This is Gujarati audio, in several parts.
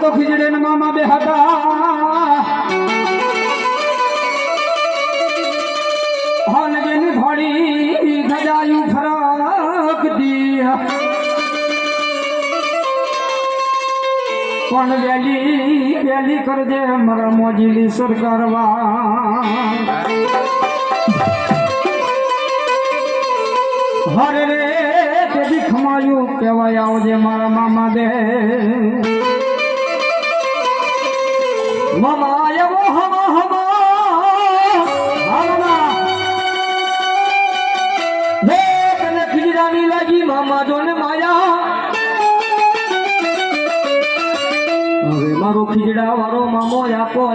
તો ખીજડે ને મામા બે હતા હાલ જેની થોડી ગજાયું ફરક દી પણ વેલી વેલી કરજે મારા મોજીલી સુર કરવા હરે રે તેથી ખમાયું કહેવાય આવજે મારા મામા દે. મામા આવ્યો હમા હમા હાલના તને ખીજડાની લાગી મામા જોને માયા હવે મારો ખીજડા વાળો મામો આપો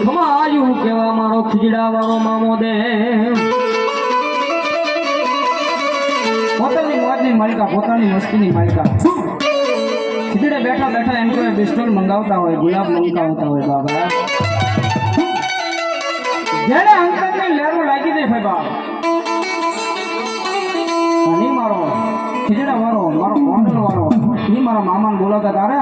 ખમાયું કેવા મારો ખીજડા વાળો મામો દે પોતાની મોજની માલિકા પોતાની મસ્તીની માલિકા ખીજડે બેઠા બેઠા એમ કોઈ બિસ્ટોલ મંગાવતા હોય, ગુલાબ મંગાવતા હોય બાબા જેને અંકલને લેરો લાગી દે ભાઈ બાપ. નહીં મારો ખીચડા વાળો, મારો કોંડલ વાળો. નહીં મારા મામાને બોલાવતા તારે